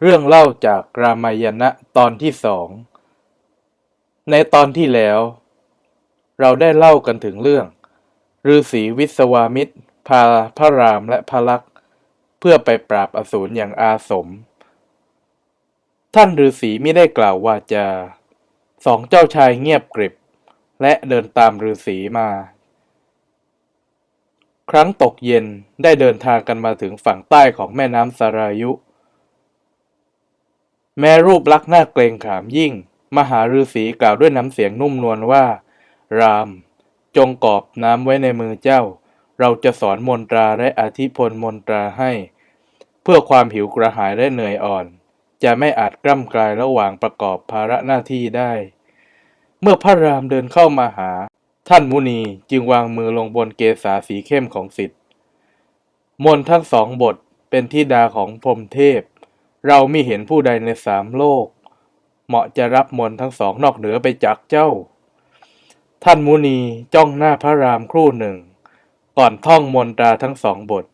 เรื่องเล่าจากรามายณะตอนที่สอง ในตอนที่แล้ว เราได้เล่ากันถึงเรื่องฤาษีวิศวามิตร พาพระรามและพระลักษมณ์เพื่อไปปราบอสูรอย่างอาสม ท่านฤาษีไม่ได้กล่าววาจาสองเจ้าชายเงียบกริบ และเดินตามฤาษีมา ครั้งตกเย็นได้เดินทางกันมาถึงฝั่งใต้ของแม่น้ำสารายุ แม้รูปลักษณ์น่าเกรงขามยิ่ง มหาฤาษีกล่าวด้วยน้ำเสียงนุ่มนวลว่า ราม จงกอบน้ำไว้ในมือเจ้า เราจะสอนมนตราและอธิพลมนตราให้ เพื่อความหิวกระหายและเหนื่อยอ่อน จะไม่อาจกล้ำกลายระหว่างประกอบภาระหน้าที่ได้ เมื่อพระรามเดินเข้ามาหา ท่านมุนีจึงวางมือลงบนเกศาสีเข้มของสิทธิ์มนทั้งสองบทเป็นที่ดาของพรหมเทพ เราไม่เห็นผู้ใดในสามโลก เหมาะจะรับมนทั้งสองนอกเหนือไปจากเจ้า ท่านมุนีจ้องหน้าพระรามครู่หนึ่ง ก่อนท่องมนตราทั้งสองบท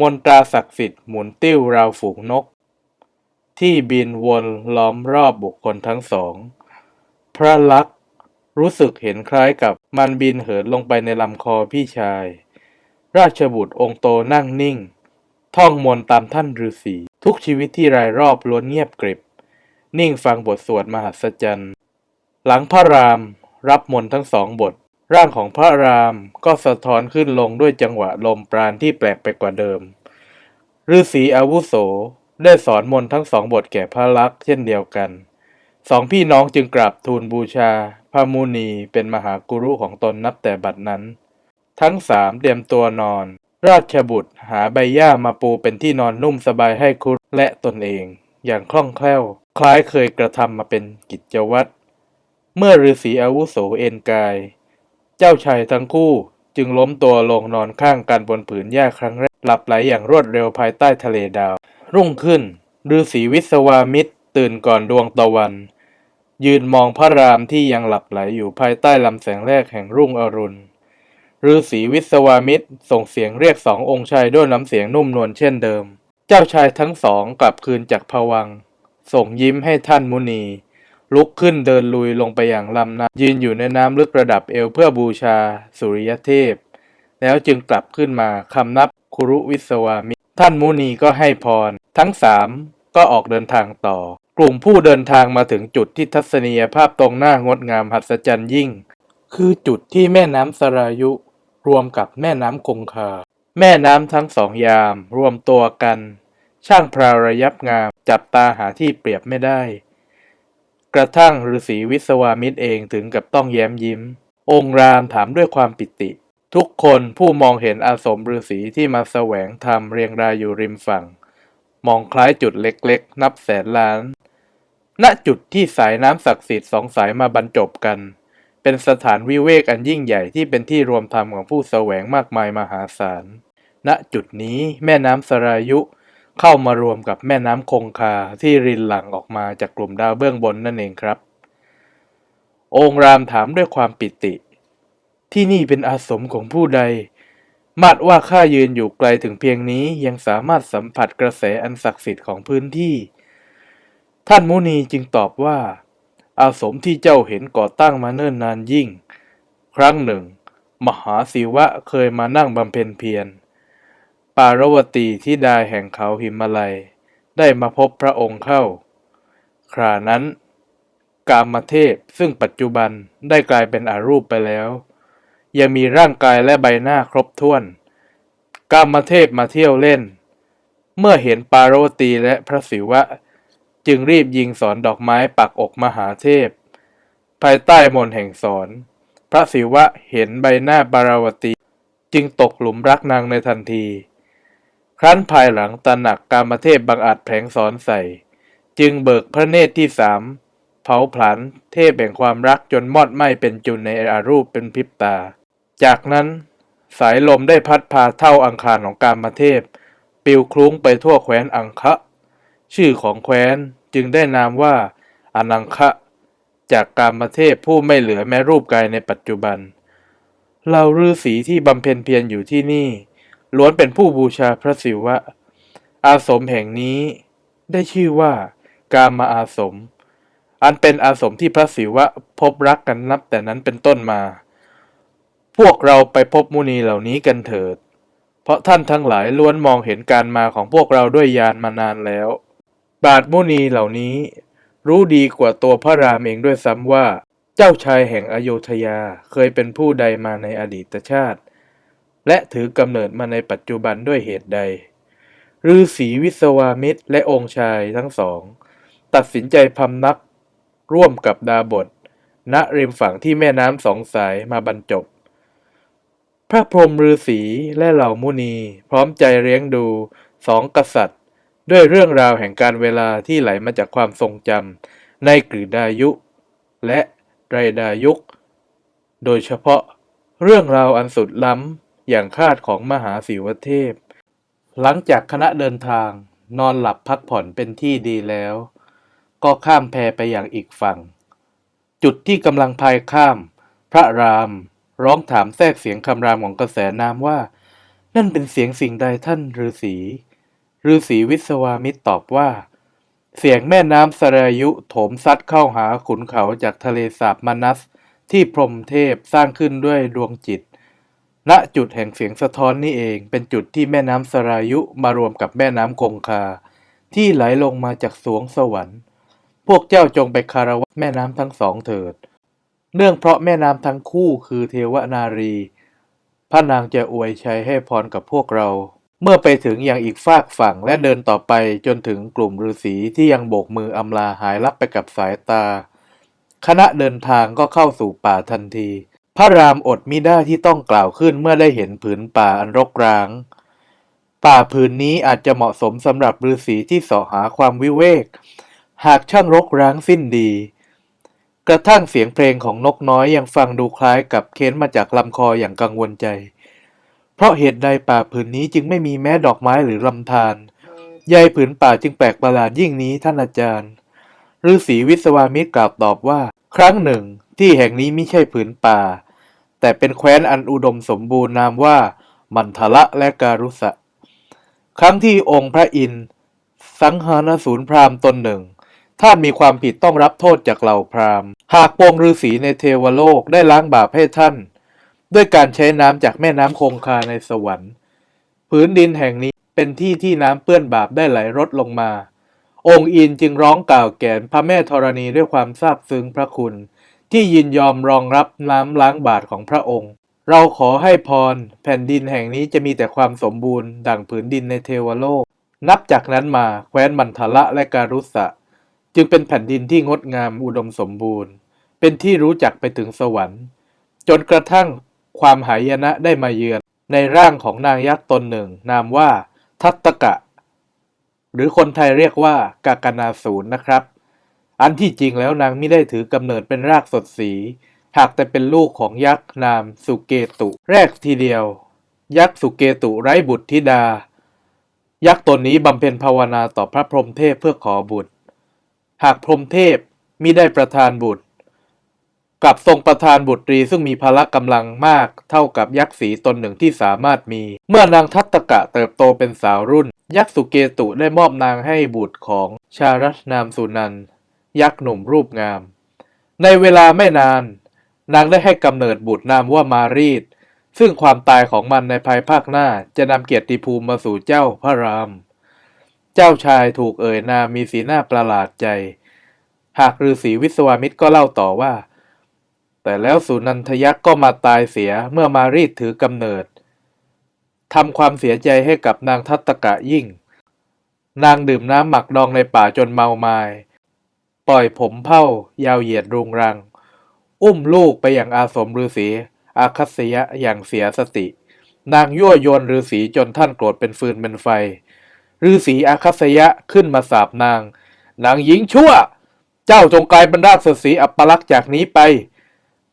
มนตราศักดิ์สิทธิ์หมุนติ้วราวฝูงนก ที่บินวนล้อมรอบบุคคลทั้งสอง พระลักษ์รู้สึกเห็นคล้ายกับมันบินเหินลงไปในลำคอพี่ชาย ราชบุตรองค์โตนั่งนิ่ง ท่องมนต์ตามท่านฤาษี ทุกชีวิตที่รายรอบล้วนเงียบกริบ นิ่งฟังบทสวดมหัศจรรย์ หลังพระราม รับมนต์ทั้งสองบท ร่างของพระรามก็สะท้อนขึ้นลงด้วยจังหวะลมปราณที่แปลกไปกว่าเดิมฤาษีอาวุโสได้สอนมนต์ทั้งสองบทแก่พระลักษ์เช่นเดียวกัน สองพี่น้องจึงกราบทูลบูชา พระมุนีเป็นมหากุรุของตนนับแต่บัดนั้น ทั้งสามเตรียมตัวนอน ราชบุตรหาใบหญ้ามาปูเป็นที่นอนนุ่มสบายให้ครุฑและตนเอง อย่างคล่องแคล่ว คล้ายเคยกระทำมาเป็นกิจวัตร เมื่อฤาษีอาวุโสเอ็นกาย เจ้าชายทั้งคู่จึงล้มตัวลงนอนข้างกันบนผืนหญ้าครั้งแรก หลับไหลอย่างรวดเร็วภายใต้ทะเลดาว รุ่งขึ้นฤาษีวิศวามิตร ตื่นก่อนดวงตะวัน ยืนมองพระรามที่ยังหลับไหลอยู่ภายใต้ลำแสงแรกแห่งรุ่งอรุณ ฤาษีวิศวามิตร ส่งเสียงเรียกสององค์ชายด้วยน้ำเสียงนุ่มนวลเช่นเดิม เจ้าชายทั้งสองกลับคืนจากภวัง ส่งยิ้มให้ท่านมุนี ลุกขึ้นเดินลุยลงไปอย่างลำน้ำยืนอยู่ในน้ำลึกระดับเอวเพื่อบูชา สุริยเทพ แล้วจึงกลับขึ้นมาคำนับคุรุวิศวามิตร ท่านมุนีก็ให้พร ทั้งสามก็ออกเดินทางต่อ กลุ่มผู้เดินทางมาถึงจุดที่ทัศนียภาพตรงหน้างดงามหัศจรรย์ยิ่ง คือจุดที่แม่น้ำสรายุ รวมกับแม่น้ำคงคา แม่น้ำทั้งสองยาม รวมตัวกัน ช่างพราวระยับงาม จับตาหาที่เปรียบไม่ได้ กระทั่งฤาษีวิศวามิตรเองถึงกับต้องแย้มยิ้ม องค์รามถามด้วยความปิติ ทุกคนผู้มองเห็นอาสมฤาษีที่มาแสวงธรรมเรียงรายอยู่ริมฝั่ง มองคล้ายจุดเล็กๆ นับแสนล้าน ณจุดที่สายน้ำศักดิ์สิทธิ์สองสายมาบรรจบกัน เป็นสถานวิเวกอันยิ่งใหญ่ที่เป็นที่รวมธรรมของผู้แสวงมากมายมหาศาล ณ จุดนี้แม่น้ำสรายุ เข้ามารวมกับแม่น้ำคงคาที่รินหลั่งออกมาจากกลุ่มดาวเบื้องบนนั่นเองครับ องค์รามถามด้วยความปิติ ที่นี่เป็นอาสมของผู้ใด มาดว่าข้ายืนอยู่ไกลถึงเพียงนี้ยังสามารถสัมผัสกระแสอันศักดิ์สิทธิ์ของพื้นที่ ท่านมุนีจึงตอบว่า อาสมที่เจ้าเห็นก่อตั้งมาเนิ่นนานยิ่ง ครั้งหนึ่ง มหาศิวะเคยมานั่งบำเพ็ญเพียร ปารวตีที่ดาแห่งเขาหิมาลัย ได้มาพบพระองค์เข้า ครานั้น กามเทพซึ่งปัจจุบันได้กลายเป็นอารูปไปแล้ว ยังมีร่างกายและใบหน้าครบถ้วน กามเทพมาเที่ยวเล่น เมื่อเห็นปารวตีและพระศิวะ จึงรีบยิงสอนดอกไม้ปักอกมหาเทพ ภายใต้มนแห่งสอน พระศิวะเห็นใบหน้าปาราวตี จึงตกหลุมรักนางในทันที ครั้นภายหลังตระหนักกามเทพบังอาจแผลงสอนใส่ จึงเบิกพระเนตรที่สามเผาผลาญเทพแห่งความรักจนมอดไหม้เป็นจุนในอารูปเป็นพริบตา จากนั้นสายลมได้พัดพาเท่าอังคารของกามเทพปลิวคลุ้งไปทั่วแคว้นอังคะ ชื่อของแคว้น จึงได้นามว่า อนังคะจากกามเทพผู้ไม่เหลือแม้รูปกายในปัจจุบัน เราฤาษีที่บำเพ็ญเพียรอยู่ที่นี่ ล้วนเป็นผู้บูชาพระศิวะ อาสมแห่งนี้ ได้ชื่อว่า กามาอาสม อันเป็นอาสมที่พระศิวะพบรักกันนับแต่นั้นเป็นต้นมา พวกเราไปพบมุนีเหล่านี้กันเถิด เพราะท่านทั้งหลายล้วนมองเห็นการมาของพวกเราด้วยญาณมานานแล้ว บาทมุนีเหล่านี้ รู้ดีกว่าตัวพระรามเองด้วยซ้ำว่า เจ้าชายแห่งอโยธยาเคยเป็นผู้ใดมาในอดีตชาติ และถือกำเนิดมาในปัจจุบันด้วยเหตุใดฤาษีวิศวามิตรและองค์ชายทั้งสอง ตัดสินใจพำนัก ร่วมกับดาบท ณริมฝั่งที่แม่น้ำสองสายมาบรรจบ พระพรหมฤาษีและเหล่ามุนี พร้อมใจเลี้ยงดูสองกษัตริย์ ด้วยเรื่องราวแห่งการเวลาที่ไหลมาจากความทรงจำในกฤดายุ และไรดายุกโดยเฉพาะเรื่องราวอันสุดล้ำอย่างคาดของมหาศิวเทพ หลังจากคณะเดินทางนอนหลับพักผ่อนเป็นที่ดีแล้ว ก็ข้ามแพไปอย่างอีกฝั่ง จุดที่กำลังพายข้าม พระรามร้องถามแทรกเสียงคำรามของกระแสน้ำว่า นั่นเป็นเสียงสิ่งใดท่านฤาษี ฤาษีวิศวามิตรตอบว่า เสียงแม่น้ำสรายุโถมซัดเข้าหาขุนเขาจากทะเลสาบมานัส ที่พรมเทพสร้างขึ้นด้วยดวงจิต ณจุดแห่งเสียงสะท้อนนี่เองเป็นจุดที่แม่น้ำสรายุมารวมกับแม่น้ำคงคา ที่ไหลลงมาจากสวงสวรรค์ พวกเจ้าจงไปคารวะแม่น้ำทั้งสองเถิด เนื่องเพราะแม่น้ำทั้งคู่คือเทวนารีพระนางจะอวยชัยให้พรกับพวกเรา เมื่อไปถึงอย่างอีกฝากฝั่งและเดินต่อไปจนถึงกลุ่มฤาษีที่ยังโบกมืออำลาหายลับไปกับสายตา คณะเดินทางก็เข้าสู่ป่าทันที พระรามอดมิได้ที่ต้องกล่าวขึ้นเมื่อได้เห็นผืนป่าอันรกร้าง ป่าผืนนี้อาจจะเหมาะสมสำหรับฤาษีที่เสาะหาความวิเวก หากช่างรกร้างสิ้นดี กระทั่งเสียงเพลงของนกน้อยยังฟังดูคล้ายกับเค้นมาจากลำคออย่างกังวลใจ เพราะเหตุใดป่าผืนนี้จึงไม่มีแม้ดอกไม้หรือลำธารใยผืนป่าจึงแปลกประหลาดยิ่งนี้ท่านอาจารย์ฤาษีวิศวามิตรกล่าวตอบว่า ครั้งหนึ่ง ที่แห่งนี้ไม่ใช่ผืนป่า แต่เป็นแคว้นอันอุดมสมบูรณ์นามว่า มันทละและการุสะ ครั้งที่องค์พระอินทร์สังหารศูนย์พราหมณ์ตนหนึ่ง ท่านมีความผิดต้องรับโทษจากเหล่าพราหมณ์ หากปวงฤาษีในเทวโลกได้ล้างบาปให้ท่าน ด้วยการใช้น้ำจากแม่น้ำคงคาในสวรรค์ผืนดินแห่งนี้เป็นที่ที่น้ำเปื้อนบาปได้ไหลรดลงมา องค์อินจึงร้องกล่าวแก่พระแม่ธรณีด้วยความซาบซึ้งพระคุณ ที่ยินยอมรองรับน้ำล้างบาปของพระองค์ เราขอให้พร แผ่นดินแห่งนี้จะมีแต่ความสมบูรณ์ ดั่งผืนดินในเทวโลก นับจากนั้นมาแคว้นมันทละและการุสะจึงเป็นแผ่นดินที่งดงามอุดมสมบูรณ์ เป็นที่รู้จักไปถึงสวรรค์ จนกระทั่ง ความหายนะได้มาเยือน ในร่างของนางยักษ์ตนหนึ่ง นามว่า ทัตตกะ หรือคนไทยเรียกว่ากากนาศูนย์นะครับ อันที่จริงแล้วนางไม่ได้ถือกำเนิดเป็นรากสดสี หากแต่เป็นลูกของยักษ์นามสุเกตุ แรกทีเดียว ยักษ์สุเกตุไร้บุตรธิดา ยักษ์ตนนี้บำเพ็ญภาวนาต่อพระพรหมเทพเพื่อขอบุตร หากพรหมเทพมิได้ประทานบุตร กับทรงประทานบุตรีซึ่งมีพละกำลังมากเท่ากับยักษ์สีตนหนึ่งที่สามารถมี เมื่อนางทัตตกะเติบโตเป็นสาวรุ่น ยักษ์สุเกตุได้มอบนางให้บุตรของชารัชนามสุนัน ยักษ์หนุ่มรูปงาม ในเวลาไม่นาน นางได้ให้กำเนิดบุตรนามว่ามารีดซึ่งความตายของมันในภายภาคหน้าจะนำเกียรติภูมิมาสู่เจ้าพระราม เจ้าชายถูกเอ่ยนามมีสีหน้าประหลาดใจ หากฤาษีวิศวามิตรก็เล่าต่อว่า แต่แล้วสุนันทยักษ์ก็มาตายเสียเมื่อมารีดถือกำเนิดทำความเสียใจให้กับนางทัตตกะยิ่ง นางดื่มน้ำหมักดองในป่าจนเมามาย ปล่อยผมเผ้ายาวเหยียดรุงรัง อุ้มลูกไปอย่างอาสมฤาษีอาคัสยะอย่างเสียสติ นางยั่วยวนฤาษีจนท่านโกรธเป็นฟืนเป็นไฟฤาษีอาคัสยะขึ้นมาสาบนาง นางหญิงชั่ว เจ้าจงกลายเป็นรากศัสีอัปลักษณ์จากนี้ไป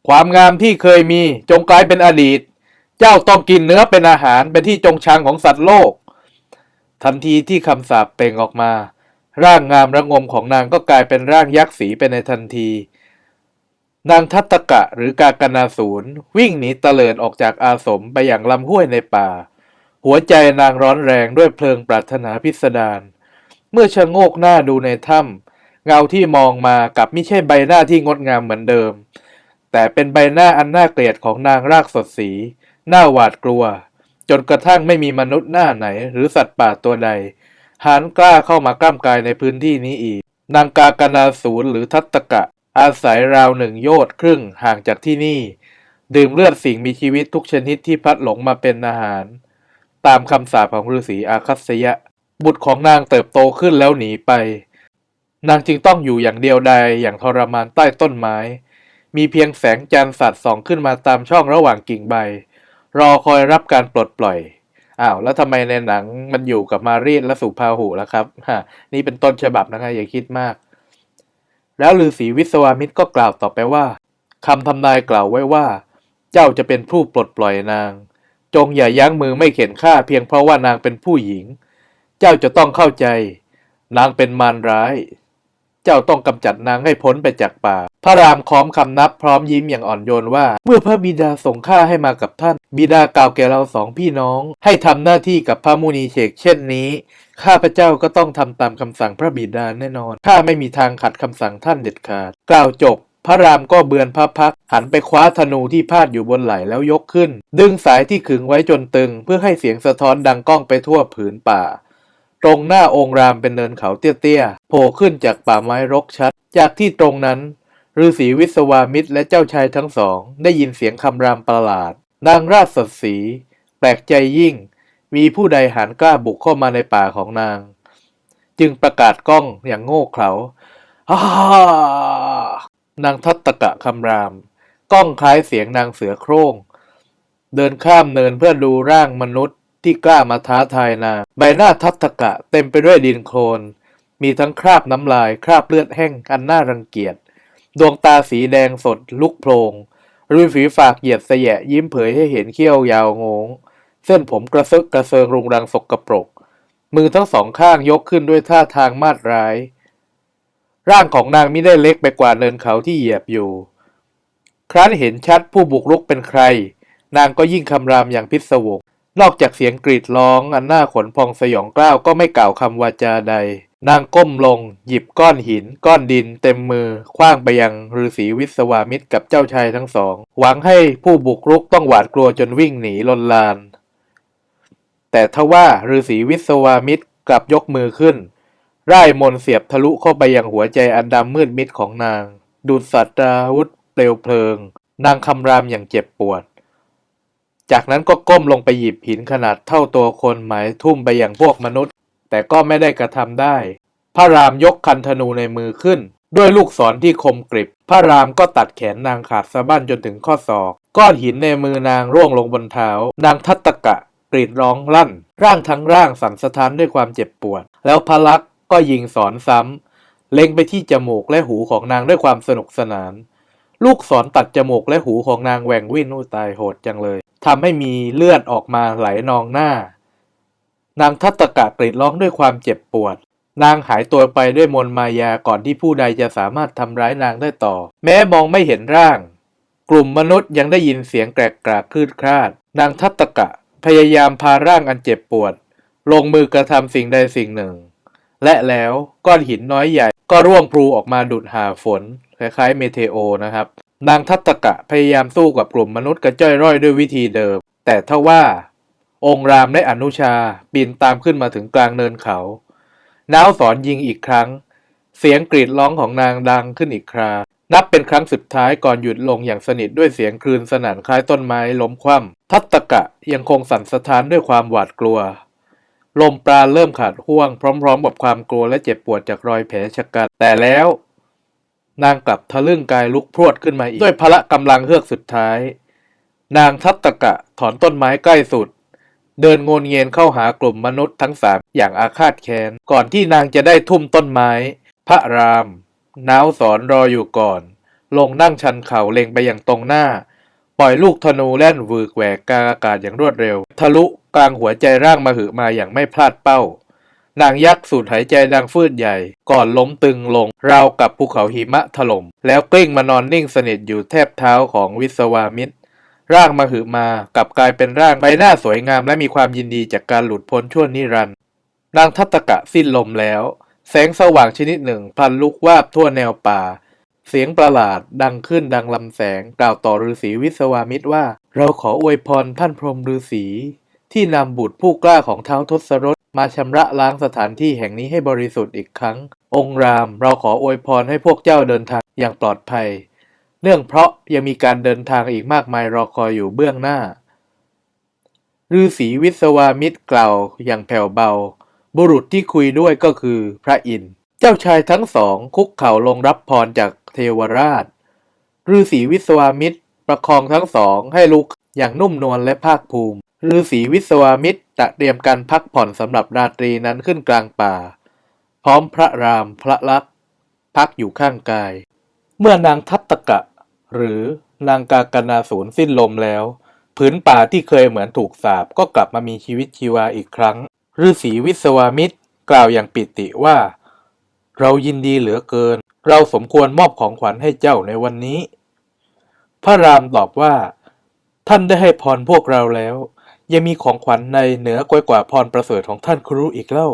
ความงามที่เคยมีจงกลายเป็นอดีต เจ้าต้องกินเนื้อเป็นอาหารเป็นที่จงชังของสัตว์โลก ทันทีที่คำสาปเป่งออกมา ร่างงามระงมของนางก็กลายเป็นร่างยักษ์สีไปในทันที นางทัตตกะหรือกากนาศูนวิ่งหนีเตลิดออกจากอาสมไปอย่างลำห้วยในป่า หัวใจนางร้อนแรงด้วยเพลิงปรารถนาพิสดารเมื่อชะโงกหน้าดูในถ้ำเงาที่มองมากับไม่ใช่ใบหน้าที่งดงามเหมือนเดิม แต่เป็นใบหน้าอันน่าเกลียดของนางรากสดสี หน้าหวาดกลัว จนกระทั่งไม่มีมนุษย์หน้าไหน หรือสัตว์ป่าตัวใดหานกล้าเข้ามากล้ามกายในพื้นที่นี้อีก นางกากนาสูรหรือทัตตกะ อาศัยราวหนึ่งโยชน์ครึ่งห่างจากที่นี่ ดื่มเลือดสิ่งมีชีวิตทุกชนิดที่พัดหลงมาเป็นอาหาร ตามคำสาปของฤาษีอาคัสยะ บุตรของนางเติบโตขึ้นแล้วหนีไป นางจึงต้องอยู่อย่างเดียวดายอย่างทรมานใต้ต้นไม้ มีเพียงแสงจันทร์สัตว์ส่องขึ้นมาตามช่องระหว่างกิ่งใบ รอคอยรับการปลดปล่อยอ้าวแล้วทำไมในหนังมันอยู่กับมารีดและสุภาหูแล้วครับฮะนี่เป็นต้นฉบับนะคะอย่าคิดมาก แล้วฤาษีวิศวามิตรก็กล่าวต่อไปว่าคำทำนายกล่าวไว้ว่า เจ้าจะเป็นผู้ปลดปล่อยนาง จงอย่ายั้งมือไม่เข็นฆ่าเพียงเพราะว่านางเป็นผู้หญิง เจ้าจะต้องเข้าใจ นางเป็นมารร้าย เจ้าต้องกำจัดนางให้พ้นไปจากป่า พระรามค้อมคำนับพร้อมยิ้มอย่างอ่อนโยนว่า เมื่อพระบิดาส่งข้าให้มากับท่าน บิดากล่าวแก่เราสองพี่น้อง ให้ทำหน้าที่กับพระมุนีเชกเช่นนี้ ข้าพระเจ้าก็ต้องทำตามคำสั่งพระบิดาแน่นอน ข้าไม่มีทางขัดคำสั่งท่านเด็ดขาด กล่าวจบพระรามก็เบือนพระพัก หันไปคว้าธนูที่พาดอยู่บนไหล่แล้วยกขึ้น ดึงสายที่ขึงไว้จนตึง เพื่อให้เสียงสะท้อนดังก้องไปทั่วผืนป่า ตรงหน้าองค์รามเป็นเนินเขาเตี้ยๆ โผล่ขึ้นจากป่าไม้รกชัด จากที่ตรงนั้นฤาษีวิศวามิตรและเจ้าชายทั้งสอง ได้ยินเสียงคำรามประหลาด นางราชสดสี แปลกใจยิ่ง มีผู้ใดหันกล้าบุกเข้ามาในป่าของนาง จึงประกาศก้องอย่างโง่เขลาฮ่านางทัตตกะคำราม ก้องคล้ายเสียงนางเสือโคร่ง เดินข้ามเนินเพื่อดูร่างมนุษย์ ที่กล้ามาท้าทายนางใบหน้าทัตตกะเต็มไปด้วยดินโคลน มีทั้งคราบน้ำลายคราบเลือดแห้งอันน่ารังเกียจ ดวงตาสีแดงสดลุกโพลงริมฝีฝากเหยียดเสยะยิ้มเผยให้เห็นเขี้ยวยาวงง เส้นผมกระซึกกระเซิงรุงรังสกปรก มือทั้งสองข้างยกขึ้นด้วยท่าทางมาดร้าย ร่างของนางไมิได้เล็กไปกว่าเนินเขาที่เหยียบอยู่ ครั้นเห็นชัดผู้บุกรุกเป็นใคร นางก็ยิ่งคำรามอย่างพิศวง นอกจากเสียงกรีดร้องอันน่าขนพองสยองกล้าวก็ไม่กล่าวคำวาจาใด นางก้มลง หยิบก้อนหิน ก้อนดิน เต็มมือคว้างไปยังฤาษีวิศวามิตรกับเจ้าชายทั้งสอง หวังให้ผู้บุกรุกต้องหวาดกลัวจนวิ่งหนีลนลาน แต่ทว่าฤาษีวิศวามิตรกลับยกมือขึ้น ร่ายมนเสียบทะลุเข้าไปยังหัวใจอันดำมืดมิดของนาง ดูดสัตราวุธเปลวเพลิง นางคำรามอย่างเจ็บปวด จากนั้นก็ก้มลงไปหยิบหินขนาดเท่าตัวคนหมายทุ่มไปอยังพวกมนุษย์ แต่ก็ไม่ได้กระทำได้ พระรามยกคันธนูในมือขึ้น ด้วยลูกศรที่คมกริบ พระรามก็ตัดแขนนางขาดสะบั้นจนถึงข้อศอก ก้อนหินในมือนางร่วงลงบนเท้า นางทัตตกะ กรีดร้องลั่น ร่างทั้งร่างสั่นสะท้านด้วยความเจ็บปวด แล้วพระลักษณ์ก็ยิงสอนซ้ำเล็งไปที่จมูกและหูของนางด้วยความสนุกสนาน ลูกศรตัดจมูกและหูของนางแหว่งวิ่นอู้ตายโหดจังเลยทำให้มีเลือดออกมาไหลนองหน้า นางทัตตกะกรีดร้องด้วยความเจ็บปวด นางหายตัวไปด้วยมนมายาก่อนที่ผู้ใดจะสามารถทำร้ายนางได้ต่อ แม้มองไม่เห็นร่าง กลุ่มมนุษย์ยังได้ยินเสียงแกรกกรากคลืดคลาด นางทัตตกะพยายามพาร่างอันเจ็บปวด ลงมือกระทำสิ่งใดสิ่งหนึ่ง และแล้วก้อนหินน้อยใหญ่ก็ร่วงพลูออกมาดุดหาฝน คล้ายๆเมเทโอนะครับ นางทัตตกะพยายามสู้กับกลุ่มมนุษย์กระจ้อยร่อยด้วยวิธีเดิม แต่ทว่า องค์รามและอนุชาปีนตามขึ้นมาถึงกลางเนินเขา น้าวสอนยิงอีกครั้ง เสียงกรีดร้องของนางดังขึ้นอีกครา นับเป็นครั้งสุดท้ายก่อนหยุดลงอย่างสนิทด้วยเสียงคลื่นสนั่นคล้ายต้นไม้ล้มคว่ำทัตตกะยังคงสั่นสะท้านด้วยความหวาดกลัวลมปราณเริ่มขาดห่วงพร้อมๆกับความกลัวและเจ็บปวดจากรอยแผลชะกัน แต่แล้ว นางกลับทะลึ่งกายลุกพรวดขึ้นมาอีก ด้วยพละกำลังเฮือกสุดท้าย นางทัตตกะถอนต้นไม้ใกล้สุด เดินงนเงียนเข้าหากลุ่มมนุษย์ทั้งสามอย่างอาฆาตแค้น ก่อนที่นางจะได้ทุ่มต้นไม้ พระรามน้าวสอนรออยู่ก่อน ลงนั่งชันเข่าเล็งไปอย่างตรงหน้า ปล่อยลูกธนูแล่นวืกแหวกกลางอากาศอย่างรวดเร็ว ทะลุกลางหัวใจร่างมหือมาอย่างไม่พลาดเป้า นางยักษ์สูดหายใจดังฟืดใหญ่ ก่อนล้มตึงลง ราวกับภูเขาหิมะถล่ม แล้วกลิ้งมานอนนิ่งสนิทอยู่แทบเท้าของวิศวามิตร ร่างมาหือมากลับกลายเป็นร่างใบหน้าสวยงามและมีความยินดีจากการหลุดพ้นชั่วนิรันดร์นางทัตตกะสิ้นลมแล้ว แสงสว่างชนิดหนึ่งพลันลุกวาบทั่วแนวป่า เสียงประหลาดดังขึ้นดังลำแสงกล่าวต่อฤาษีวิศวามิตรว่า เราขออวยพรท่านพรหมฤาษี ที่นำบุตรผู้กล้าของเท้าวทศรถมาชำระล้างสถานที่แห่งนี้ให้บริสุทธิ์อีกครั้ง องค์รามเราขออวยพรให้พวกเจ้าเดินทางอย่างปลอดภัย เนื่องเพราะยังมีการเดินทางอีกมากมายรอคอยอยู่เบื้องหน้าฤาษีวิศวามิตรกล่าวอย่างแผ่วเบา บุรุษที่คุยด้วยก็คือพระอินทร์เจ้าชายทั้งสองคุกเข่าลงรับพรจากเทวราชฤาษีวิศวามิตรประคองทั้งสองให้ลุกอย่างนุ่มนวลและภาคภูมิ ฤาษีวิศวามิตรจะเตรียมการพักผ่อนสำหรับราตรีนั้นขึ้นกลางป่า พร้อมพระรามพระลักษณ์พักอยู่ข้างกาย เมื่อนางทัตตกะ หรือนางกากนาสูรสิ้นลมแล้วผืนป่าที่เคยเหมือนถูกสาปก็กลับมามีชีวิตชีวาอีกครั้งฤาษีวิศวามิตรกล่าวอย่างปิติว่า เรายินดีเหลือเกิน เราสมควรมอบของขวัญให้เจ้าในวันนี้ พระรามตอบว่า ท่านได้ให้พรพวกเราแล้ว ยังมีของขวัญในเหนือกว่ากว่าพรประเสริฐของท่านครูอีกเล่า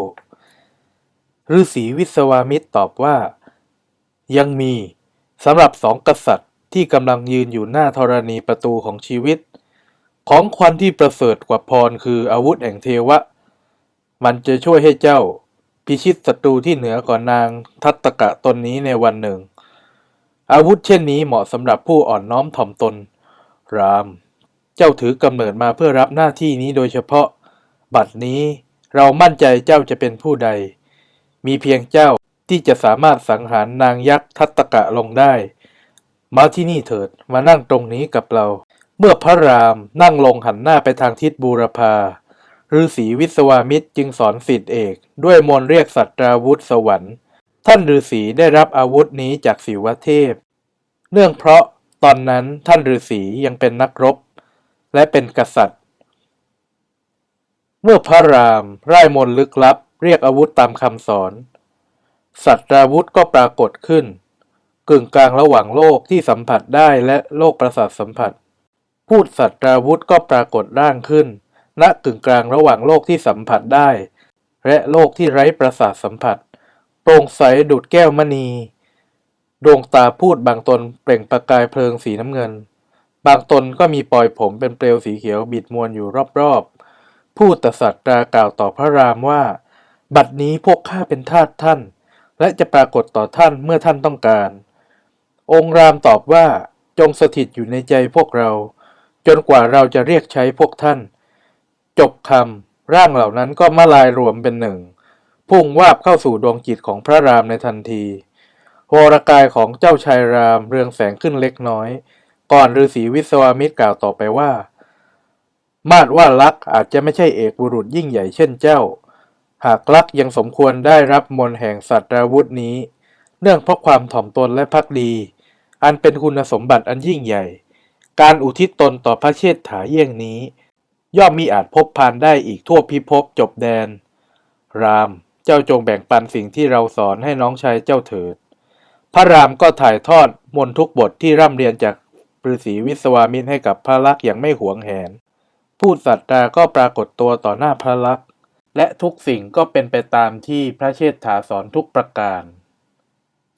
ฤาษีวิศวามิตรตอบว่า ยังมีสำหรับสองกษัตริย์ที่กำลังยืนอยู่หน้าธรณีประตูของชีวิต ของขวัญที่ประเสริฐกว่าพรคืออาวุธแห่งเทวะ มันจะช่วยให้เจ้า พิชิตศัตรูที่เหนือกว่านางทัตตกะตนนี้ในวันหนึ่ง อาวุธเช่นนี้เหมาะสำหรับผู้อ่อนน้อมถ่อมตน ราม เจ้าถือกำเนิดมาเพื่อรับหน้าที่นี้โดยเฉพาะ บัดนี้เรามั่นใจเจ้าจะเป็นผู้ใด มีเพียงเจ้าที่จะสามารถสังหารนางยักษ์ทัตตกะลงได้ มาที่นี่เถิดมานั่งตรงนี้กับเรา เมื่อพระรามนั่งลงหันหน้าไปทางทิศบูรพาฤาษีวิศวามิตรจึงสอนสิทธิเอก ด้วยมนเรียกสัตราวุธสวรรค์ ท่านฤาษีได้รับอาวุธนี้จากศิวเทพ เนื่องเพราะตอนนั้นท่านฤาษียังเป็นนักรบ และเป็นกษัตริย์ เมื่อพระรามไร่ายมนลึกลับ เรียกอาวุธตามคำสอน สัตราวุธก็ปรากฏขึ้น กึ่งกลางระหว่างโลกที่สัมผัสได้และโลกประสาทสัมผัส พูดสัตราวุธก็ปรากฏร่างขึ้น ณกึ่งกลางระหว่างโลกที่สัมผัสได้ และโลกที่ไร้ประสาทสัมผัส โปร่งใสดุดแก้วมณีดวงตาพูดบางตนเปล่งประกายเพลิงสีน้ำเงิน บางตนก็มีปลอยผมเป็นเปลวสีเขียวบิดมวนอยู่รอบๆพูดตสัตรากล่าวต่อพระรามว่า บัดนี้พวกข้าเป็นทาสท่าน และจะปรากฏต่อท่านเมื่อท่านต้องการ องค์รามตอบว่าจงสถิตอยู่ในใจพวกเรา จนกว่าเราจะเรียกใช้พวกท่าน จบคำร่างเหล่านั้นก็มาลายรวมเป็นหนึ่ง พุ่งวาบเข้าสู่ดวงจิตของพระรามในทันทีวรกายของเจ้าชายรามเรืองแสงขึ้นเล็กน้อย ก่อนฤาษีวิศวามิตรกล่าวต่อไปว่า มาดว่าลักอาจจะไม่ใช่เอกบุรุษยิ่งใหญ่เช่นเจ้า หากลักยังสมควรได้รับมนแห่งสัตราวุธนี้ เนื่องเพราะความถ่อมตนและพักดี อันเป็นคุณสมบัติอันยิ่งใหญ่ การอุทิศตนต่อพระเชษฐาเยี่ยงนี้ ย่อมมีอาจพบพานได้อีกทั่วพิภพจบแดน รามเจ้าจงแบ่งปันสิ่งที่เราสอนให้น้องชายเจ้าเถิด พระรามก็ถ่ายทอดมนทุกบทที่ร่ำเรียนจาก ฤาษีวิศวามิตรให้กับพระลักษ์อย่างไม่หวงแหน พูดสัตตาก็ปรากฏตัวต่อหน้าพระลักษ์และทุกสิ่งก็เป็นไปตามที่พระเชษฐาสอนทุกประการ